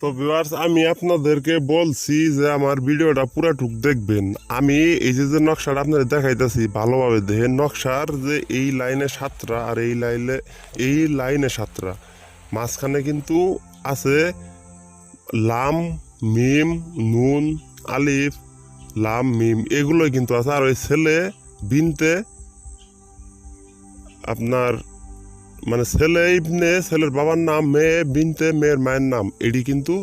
তো ভিউয়ার্স আমি আপনাদেরকে বলছি যে আমার ভিডিওটা পুরাটুক দেখবেন। আমি এই যে যে নকশাটা আপনাদের দেখাইতেছি, ভালোভাবে দেখেন, নকশার যে এই লাইনে সাতটা আর এই লাইনে এই লাইনে সাতটা, মাঝখানে কিন্তু আছে লাম, মিম, নুন, আলিফ, লাম, মিম, এগুলোই কিন্তু আছে। আর ওই ছেলে, বিনতে আপনার মানে ছেলে ইবনে, ছেলের বাবার নাম মেয়ে, বিনতে মেয়ের মায়ের নাম। এটি কিন্তু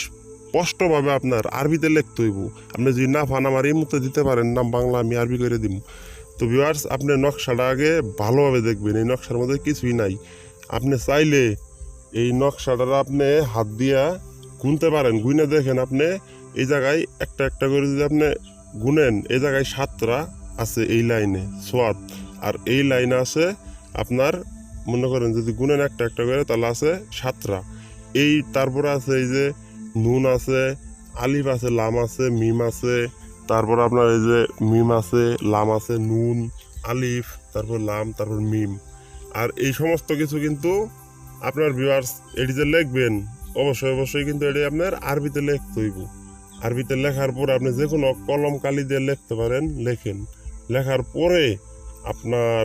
স্পষ্টভাবে আপনার আরবিতে লিখতে হইব। আপনি যদি না ফান আমার এই মুহূর্তে দিতে পারেন, নাম বাংলা আমি আরবি করে দিব তো ভিউয়ার্স আপনি নকশাটা আগে ভালোভাবে দেখবেন, এই নকশার মধ্যে কিছুই নাই। আপনি চাইলে এই নকশাটা আপনি হাত দিয়া গুনতে পারেন। গুনে দেখেন আপনি, এই জায়গায় একটা একটা করে যদি আপনি গুনেন, এই জায়গায় সাতটা আছে এই লাইনে সোয়াদ আর এই লাইনে আছে আপনার মনে করেন যদি গুনেন একটা একটা করে, তাহলে আছে সাতটা। এই তারপরে আছে এই যে নুন আছে, আলিফ আছে, লাম আছে, মিম আছে, তারপর আপনার এই যে মিম আছে, লাম আছে, নুন, আলিফ, তারপর লাম, তারপর মিম। আর এই সমস্ত কিছু কিন্তু আপনার ভিউয়ার্স এটি যে লিখবেন। অবশ্যই অবশ্যই কিন্তু এটি আপনার আরবিতে লিখতে হইব। আরবিতে লেখার পর আপনি যে কোনো কলম কালি দিয়ে লিখতে পারেন, লেখেন। লেখার পরে আপনার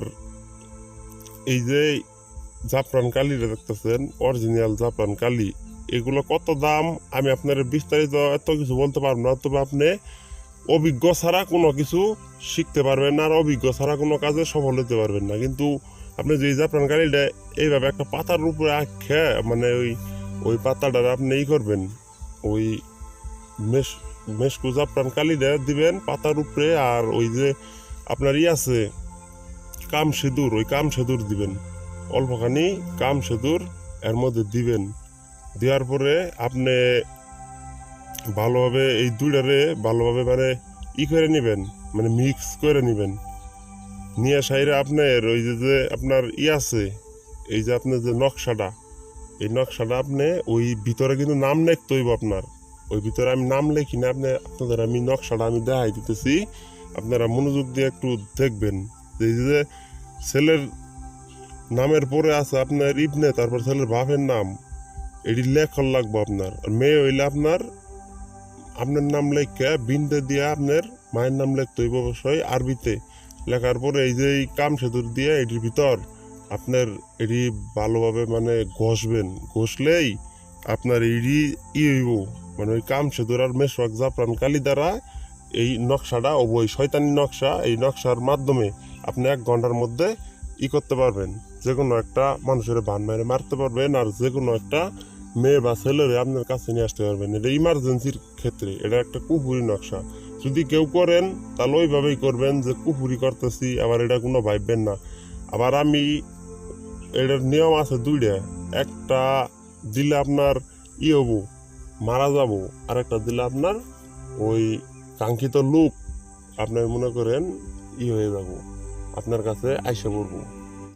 এই যে জাফরান কালিটা দেখতেছেন অরিজিনাল জাফরান কালি, এগুলো কত দাম? আমি আপনার বিস্তারিত এত কিছু বলতে পারব না, তবে আপনি অভিজ্ঞ ছাড়া কোনো কিছু শিখতে পারবেন না, আর অভিজ্ঞ ছাড়া কোনো কাজে সফল হতে পারবেন না। কিন্তু আপনি যে জাফরান কালিটা এইভাবে একটা পাতার উপরে আখ্যা মানে ওই ওই পাতাটার আপনি ই করবেন, ওই মেশ, মেশকু জাফরান কালিটা দিবেন পাতার উপরে, আর ওই যে আপনার ই আছে কাম সেদুর, ওই কাম সেদুর দিবেন। অল্পখানি কাম সেদুর এর মধ্যে দিবেন। দেওয়ার পরে আপনি ভালোভাবে এই দুইটারে ভালোভাবে মানে ই করে নেবেন মানে মিক্স করে নেবেন। নিয়ে সাইরে আপনার ওই যে যে আপনার ই আছে, এই যে আপনার যে নকশাটা, এই নকশাটা আপনি ওই ভিতরে কিন্তু নাম লিখতে হইব আপনার। ওই ভিতরে আমি নাম লিখি না, আপনি আপনাদের আমি নকশাটা আমি দেখাই দিতেছি, আপনারা মনোযোগ দিয়ে একটু দেখবেন। যে ছেলের নামের পরে আছে আপনার ইবনে, তারপর ছেলের বাপের নাম। এটি লেখন লাগবো আপনার। আর মেয়ে হইলে আপনার আপনার নাম লেখা বিন্দে দিয়ে আপনার মায়ের নাম লেখতে হইব অবশ্যই আরবিতে। লেখার পরে এই যে এই কাম সেতুর দিয়ে এটির ভিতর আপনার এটি ভালোভাবে মানে ঘষবেন। ঘষলেই আপনার এটি ই হইব। মানে ওই কাম সেতুর আর মেশওয়াক জাফরান কালি দ্বারা এই নকশাটা ও ওই শয়তানি নকশা, এই নকশার মাধ্যমে আপনি এক ঘণ্টার মধ্যে ই করতে পারবেন। যে কোনো একটা মানুষের বান মেরে মারতে পারবেন আর যে কোনো একটা মেয়ে বা ছেলেরে আপনার কাছে নিয়ে আসতে পারবেন। এটা ইমার্জেন্সির ক্ষেত্রে, এটা একটা কুপুরি নকশা। যদি কেউ করেন, তাহলে ওইভাবেই করবেন যে কুপুরি করতেছি, আবার এটা কোনো ভাববেন না। আবার আমি এটার নিয়ম আছে দুইটা। একটা দিলে আপনার ই হব, মারা যাব আর একটা দিলে আপনার ওই কাঙ্ক্ষিত লোক আপনার মনে করেন ই হয়ে যাব। আপনার কাছে আইসা পড়ব।